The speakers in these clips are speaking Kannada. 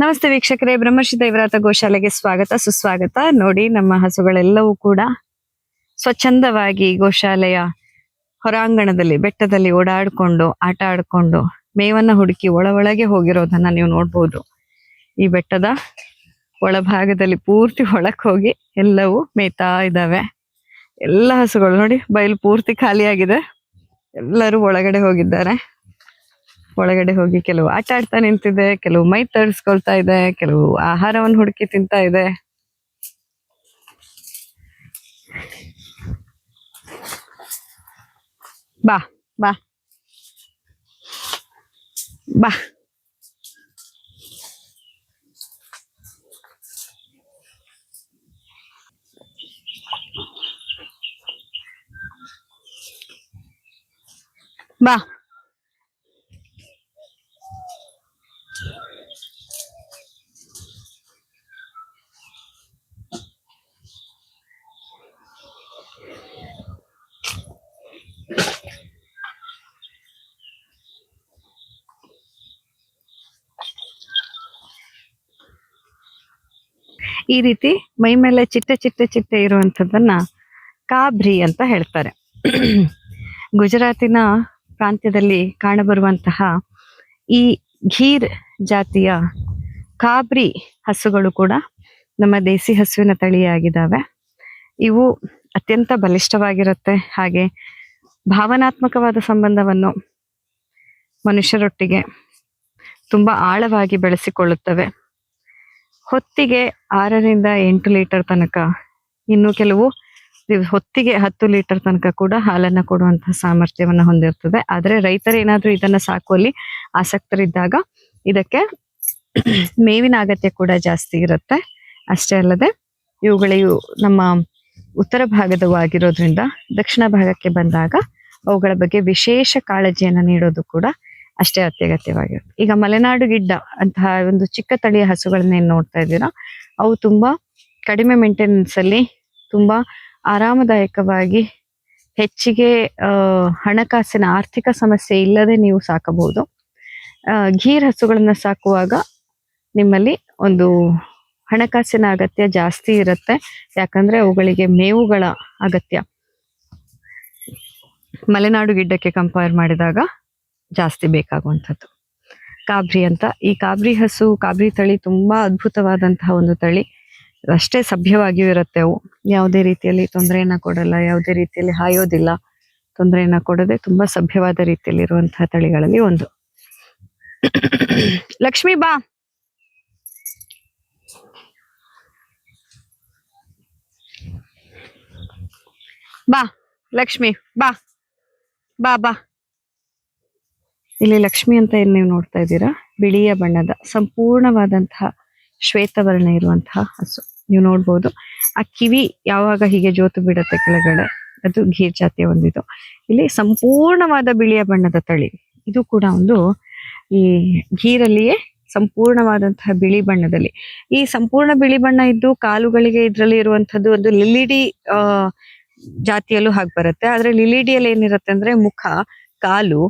ನಮಸ್ತೆ ವೀಕ್ಷಕರೇ, ಬ್ರಹ್ಮರ್ಷಿ ದೈವರಾತ ಗೋಶಾಲೆಗೆ ಸ್ವಾಗತ, ಸುಸ್ವಾಗತ. ನೋಡಿ, ನಮ್ಮ ಹಸುಗಳೆಲ್ಲವೂ ಕೂಡ ಸ್ವಚ್ಛಂದವಾಗಿ ಗೋಶಾಲೆಯ ಹೊರಾಂಗಣದಲ್ಲಿ, ಬೆಟ್ಟದಲ್ಲಿ ಓಡಾಡ್ಕೊಂಡು, ಆಟ ಆಡ್ಕೊಂಡು, ಮೇವನ್ನ ಹುಡುಕಿ ಒಳ ಒಳಗೆ ಹೋಗಿರೋದನ್ನ ನೀವು ನೋಡ್ಬೋದು. ಈ ಬೆಟ್ಟದ ಒಳಭಾಗದಲ್ಲಿ ಪೂರ್ತಿ ಒಳಕ್ ಹೋಗಿ ಎಲ್ಲವೂ ಮೇಯ್ತಾ ಇದ್ದಾವೆ. ಎಲ್ಲ ಹಸುಗಳು ನೋಡಿ, ಬಯಲು ಪೂರ್ತಿ ಖಾಲಿಯಾಗಿದೆ. ಎಲ್ಲರೂ ಒಳಗಡೆ ಹೋಗಿದ್ದಾರೆ. ಒಳಗಡೆ ಹೋಗಿ ಕೆಲವು ಆಟ ಆಡ್ತಾ ನಿಂತಿದೆ, ಕೆಲವು ಮೈ ತರಿಸ್ಕೊಳ್ತಾ ಇದೆ, ಕೆಲವು ಆಹಾರವನ್ನು ಹುಡುಕಿ ತಿಂತಾ ಇದೆ. ಬಾ ಬಾ. ಬಾ. ಬಾ. ಈ ರೀತಿ ಮೈ ಮೇಲೆ ಚಿಟ್ಟೆ ಚಿಟ್ಟೆ ಚಿಟ್ಟೆ ಇರುವಂಥದ್ದನ್ನ ಕಾಬ್ರಿ ಅಂತ ಹೇಳ್ತಾರೆ. ಗುಜರಾತಿನ ಪ್ರಾಂತ್ಯದಲ್ಲಿ ಕಾಣಬರುವಂತಹ ಈ ಘೀರ್ ಜಾತಿಯ ಕಾಬ್ರಿ ಹಸುಗಳು ಕೂಡ ನಮ್ಮ ದೇಸಿ ಹಸುವಿನ ತಳಿಯಾಗಿದ್ದಾವೆ. ಇವು ಅತ್ಯಂತ ಬಲಿಷ್ಠವಾಗಿರುತ್ತೆ. ಹಾಗೆ ಭಾವನಾತ್ಮಕವಾದ ಸಂಬಂಧವನ್ನು ಮನುಷ್ಯರೊಟ್ಟಿಗೆ ತುಂಬ ಆಳವಾಗಿ ಬೆಳೆಸಿಕೊಳ್ಳುತ್ತವೆ. ಹೊತ್ತಿಗೆ ಆರರಿಂದ ಎಂಟು ಲೀಟರ್ ತನಕ, ಇನ್ನು ಕೆಲವು ಹೊತ್ತಿಗೆ ಹತ್ತು ಲೀಟರ್ ತನಕ ಕೂಡ ಹಾಲನ್ನ ಕೊಡುವಂತಹ ಸಾಮರ್ಥ್ಯವನ್ನು ಹೊಂದಿರ್ತದೆ. ಆದ್ರೆ ರೈತರು ಏನಾದ್ರೂ ಇದನ್ನ ಸಾಕುವಲ್ಲಿ ಆಸಕ್ತರಿದ್ದಾಗ ಇದಕ್ಕೆ ಮೇವಿನ ಅಗತ್ಯ ಕೂಡ ಜಾಸ್ತಿ ಇರುತ್ತೆ. ಅಷ್ಟೇ ಅಲ್ಲದೆ ಇವುಗಳಿವು ನಮ್ಮ ಉತ್ತರ ಭಾಗದವು ಆಗಿರೋದ್ರಿಂದ ದಕ್ಷಿಣ ಭಾಗಕ್ಕೆ ಬಂದಾಗ ಅವುಗಳ ಬಗ್ಗೆ ವಿಶೇಷ ಕಾಳಜಿಯನ್ನ ನೀಡೋದು ಕೂಡ ಅಷ್ಟೇ ಅತ್ಯಗತ್ಯವಾಗಿರುತ್ತೆ ಈಗ ಮಲೆನಾಡು ಗಿಡ್ಡ, ಅಂತಹ ಒಂದು ಚಿಕ್ಕ ತಳಿಯ ಹಸುಗಳನ್ನ ಏನ್ ನೋಡ್ತಾ ಇದ್ದೀರಾ, ಅವು ತುಂಬಾ ಕಡಿಮೆ ಮೇಂಟೆನೆನ್ಸ್ ಅಲ್ಲಿ ತುಂಬಾ ಆರಾಮದಾಯಕವಾಗಿ ಹೆಚ್ಚಿಗೆ ಹಣಕಾಸಿನ ಆರ್ಥಿಕ ಸಮಸ್ಯೆ ಇಲ್ಲದೆ ನೀವು ಸಾಕಬಹುದು. ಘೀರ್ ಹಸುಗಳನ್ನ ಸಾಕುವಾಗ ನಿಮ್ಮಲ್ಲಿ ಒಂದು ಹಣಕಾಸಿನ ಅಗತ್ಯ ಜಾಸ್ತಿ ಇರುತ್ತೆ. ಯಾಕಂದ್ರೆ ಅವುಗಳಿಗೆ ಮೇವುಗಳ ಅಗತ್ಯ. ಮಲೆನಾಡು ಗಿಡ್ಡಕ್ಕೆ ಕಂಪೇರ್ ಮಾಡಿದಾಗ ಜಾಸ್ತಿ ಬೇಕಾಗುವಂಥದ್ದು. ಕಾಬ್ರಿ ಅಂತ. ಈ ಕಾಬ್ರಿ ಹಸು, ಕಾಬ್ರಿ ತಳಿ ತುಂಬಾ ಅದ್ಭುತವಾದಂತಹ ಒಂದು ತಳಿ. ಅಷ್ಟೇ ಸಭ್ಯವಾಗಿಯೂ ಇರುತ್ತೆ ಅವು. ಯಾವುದೇ ರೀತಿಯಲ್ಲಿ ತೊಂದರೆಯನ್ನ ಕೊಡಲ್ಲ, ಯಾವುದೇ ರೀತಿಯಲ್ಲಿ ಹಾಯೋದಿಲ್ಲ. ತೊಂದರೆಯನ್ನ ಕೊಡದೆ ತುಂಬಾ ಸಭ್ಯವಾದ ರೀತಿಯಲ್ಲಿ ಇರುವಂತಹ ತಳಿಗಳಲ್ಲಿ ಒಂದು. ಲಕ್ಷ್ಮಿ, ಬಾ. ಬಾ, ಲಕ್ಷ್ಮಿ, ಬಾ. ಬಾ ಬಾ. ಇಲ್ಲಿ ಲಕ್ಷ್ಮಿ ಅಂತ ಏನ್ ನೀವು ನೋಡ್ತಾ ಇದ್ದೀರಾ. ಬಿಳಿಯ ಬಣ್ಣದ ಸಂಪೂರ್ಣವಾದಂತಹ ಶ್ವೇತವರ್ಣ ಇರುವಂತಹ ಹಸು. ನೀವು ನೋಡ್ಬೋದು. ಆ ಕಿವಿ ಯಾವಾಗ ಹೀಗೆ ಜೋತು ಬಿಡುತ್ತೆ ಕೆಳಗಡೆ? ಅದು ಗೀರ್ ಜಾತಿಯ ಒಂದಿದು. ಇಲ್ಲಿ ಸಂಪೂರ್ಣವಾದ ಬಿಳಿಯ ಬಣ್ಣದ ತಳಿ. ಇದು ಕೂಡ ಒಂದು ಈ ಗೀರಲ್ಲಿಯೇ ಸಂಪೂರ್ಣವಾದಂತಹ ಬಿಳಿ ಬಣ್ಣದಲ್ಲಿ. ಈ ಸಂಪೂರ್ಣ ಬಿಳಿ ಬಣ್ಣ ಇದ್ದು ಕಾಲುಗಳಿಗೆ ಇದರಲ್ಲಿ ಇರುವಂತದ್ದು ಒಂದು ಲಿಲಿಡಿ ಜಾತಿಯಲ್ಲೂ ಹಾಗೆ ಬರುತ್ತೆ. ಆದ್ರೆ ಲಿಲಿಡಿಯಲ್ಲಿ ಏನಿರುತ್ತೆ ಅಂದ್ರೆ ಮುಖ, ಕಾಲು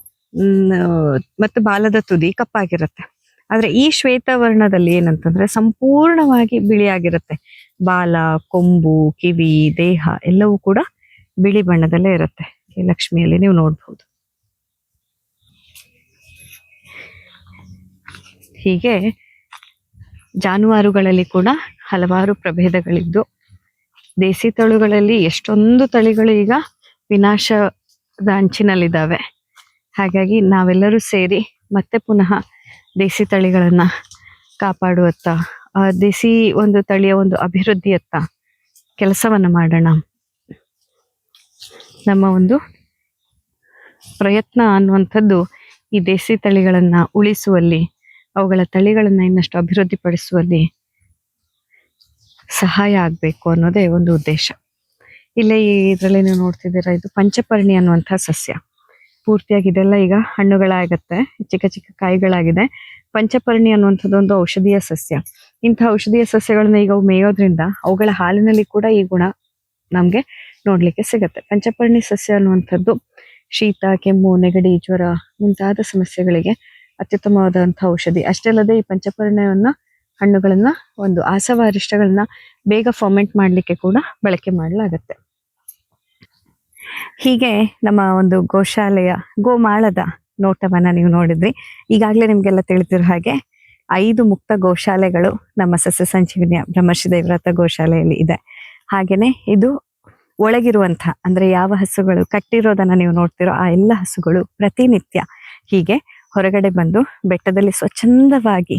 ಮತ್ತು ಬಾಲದ ತುದಿ ಕಪ್ಪಾಗಿರುತ್ತೆ. ಆದ್ರೆ ಈ ಶ್ವೇತವರ್ಣದಲ್ಲಿ ಏನಂತಂದ್ರೆ ಸಂಪೂರ್ಣವಾಗಿ ಬಿಳಿಯಾಗಿರುತ್ತೆ. ಬಾಲ, ಕೊಂಬು, ಕಿವಿ, ದೇಹ ಎಲ್ಲವೂ ಕೂಡ ಬಿಳಿ ಬಣ್ಣದಲ್ಲೇ ಇರುತ್ತೆ. ಲಕ್ಷ್ಮಿಯಲ್ಲಿ ನೀವು ನೋಡ್ಬೋದು. ಹೀಗೆ ಜಾನುವಾರುಗಳಲ್ಲಿ ಕೂಡ ಹಲವಾರು ಪ್ರಭೇದಗಳಿದ್ದು, ದೇಸಿ ತಳುಗಳಲ್ಲಿ ಎಷ್ಟೊಂದು ತಳಿಗಳು ಈಗ ವಿನಾಶದ ಅಂಚಿನಲ್ಲಿದ್ದಾವೆ. ಹಾಗಾಗಿ ನಾವೆಲ್ಲರೂ ಸೇರಿ ಮತ್ತೆ ಪುನಃ ದೇಸಿ ತಳಿಗಳನ್ನು ಕಾಪಾಡುವತ್ತ ದೇಸಿ ಒಂದು ತಳಿಯ ಒಂದು ಅಭಿವೃದ್ಧಿಯತ್ತ ಕೆಲಸವನ್ನು ಮಾಡೋಣ. ನಮ್ಮ ಒಂದು ಪ್ರಯತ್ನ ಅನ್ನುವಂಥದ್ದು ಈ ದೇಸಿ ತಳಿಗಳನ್ನು ಉಳಿಸುವಲ್ಲಿ, ಅವುಗಳ ತಳಿಗಳನ್ನು ಇನ್ನಷ್ಟು ಅಭಿವೃದ್ಧಿಪಡಿಸುವಲ್ಲಿ ಸಹಾಯ ಆಗಬೇಕು ಅನ್ನೋದೇ ಒಂದು ಉದ್ದೇಶ. ಇಲ್ಲೇ ಇದರಲ್ಲಿ ನೀವು ನೋಡ್ತಿದ್ದೀರಾ, ಇದು ಪಂಚಪರ್ಣಿ ಅನ್ನುವಂಥ ಸಸ್ಯ. ಪೂರ್ತಿಯಾಗಿ ಇದೆಲ್ಲ ಈಗ ಹಣ್ಣುಗಳಾಗತ್ತೆ, ಚಿಕ್ಕ ಚಿಕ್ಕ ಕಾಯಿಗಳಾಗಿದೆ. ಪಂಚಪರ್ಣಿ ಅನ್ನುವಂಥದ್ದು ಒಂದು ಔಷಧೀಯ ಸಸ್ಯ. ಇಂತಹ ಔಷಧೀಯ ಸಸ್ಯಗಳನ್ನ ಈಗ ಅವು ಮೇಯೋದ್ರಿಂದ ಅವುಗಳ ಹಾಲಿನಲ್ಲಿ ಕೂಡ ಈ ಗುಣ ನಮಗೆ ನೋಡ್ಲಿಕ್ಕೆ ಸಿಗತ್ತೆ. ಪಂಚಪರ್ಣಿ ಸಸ್ಯ ಅನ್ನುವಂಥದ್ದು ಶೀತ, ಕೆಮ್ಮು, ನೆಗಡಿ, ಜ್ವರ ಮುಂತಾದ ಸಮಸ್ಯೆಗಳಿಗೆ ಅತ್ಯುತ್ತಮವಾದಂತಹ ಔಷಧಿ. ಅಷ್ಟೇ ಅಲ್ಲದೆ ಈ ಪಂಚಪರ್ಣಯವನ್ನ ಹಣ್ಣುಗಳನ್ನ ಒಂದು ಆಸವಾರಿಷ್ಟಗಳನ್ನ ಬೇಗ ಫಾರ್ಮೆಂಟ್ ಮಾಡಲಿಕ್ಕೆ ಕೂಡ ಬಳಕೆ ಮಾಡಲಾಗತ್ತೆ. ಹೀಗೆ ನಮ್ಮ ಒಂದು ಗೋಶಾಲೆಯ ಗೋಮಾಳದ ನೋಟವನ್ನ ನೀವು ನೋಡಿದ್ರಿ. ಈಗಾಗಲೇ ನಿಮ್ಗೆಲ್ಲ ತಿಳಿದಿರೋ ಹಾಗೆ ಐದು ಮುಕ್ತ ಗೋಶಾಲೆಗಳು ನಮ್ಮ ಸಸ್ಯ ಸಂಜೀವಿನಿಯ ಬ್ರಹ್ಮರ್ಷಿ ದೇವರಥ ಗೋಶಾಲೆಯಲ್ಲಿ ಇದೆ. ಹಾಗೇನೆ ಇದು ಒಳಗಿರುವಂತಹ ಅಂದ್ರೆ ಯಾವ ಹಸುಗಳು ಕಟ್ಟಿರೋದನ್ನ ನೀವು ನೋಡ್ತಿರೋ ಆ ಎಲ್ಲ ಹಸುಗಳು ಪ್ರತಿನಿತ್ಯ ಹೀಗೆ ಹೊರಗಡೆ ಬಂದು ಬೆಟ್ಟದಲ್ಲಿ ಸ್ವಚ್ಛಂದವಾಗಿ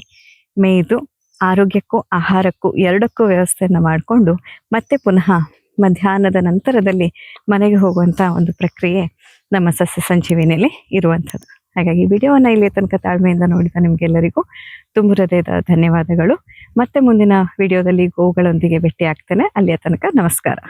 ಮೇಯ್ದು ಆರೋಗ್ಯಕ್ಕೂ, ಆಹಾರಕ್ಕೂ ಎರಡಕ್ಕೂ ವ್ಯವಸ್ಥೆಯನ್ನು ಮಾಡಿಕೊಂಡು ಮತ್ತೆ ಪುನಃ ಮಧ್ಯಾಹ್ನದ ನಂತರದಲ್ಲಿ ಮನೆಗೆ ಹೋಗುವಂತ ಒಂದು ಪ್ರಕ್ರಿಯೆ ನಮ್ಮ ಸಸ್ಯ ಸಂಜೀವಿನಲ್ಲಿ ಇರುವಂಥದ್ದು. ಹಾಗಾಗಿ ವಿಡಿಯೋವನ್ನು ಇಲ್ಲಿ ತನಕ ತಾಳ್ಮೆಯಿಂದ ನೋಡಿದ ನಿಮ್ಗೆಲ್ಲರಿಗೂ ತುಂಬ ಹೃದಯದ ಧನ್ಯವಾದಗಳು. ಮತ್ತೆ ಮುಂದಿನ ವಿಡಿಯೋದಲ್ಲಿ ಗೋಗಳೊಂದಿಗೆ ಭೇಟಿ ಆಗ್ತೇನೆ ಅಲ್ಲಿಯ ತನಕ ನಮಸ್ಕಾರ.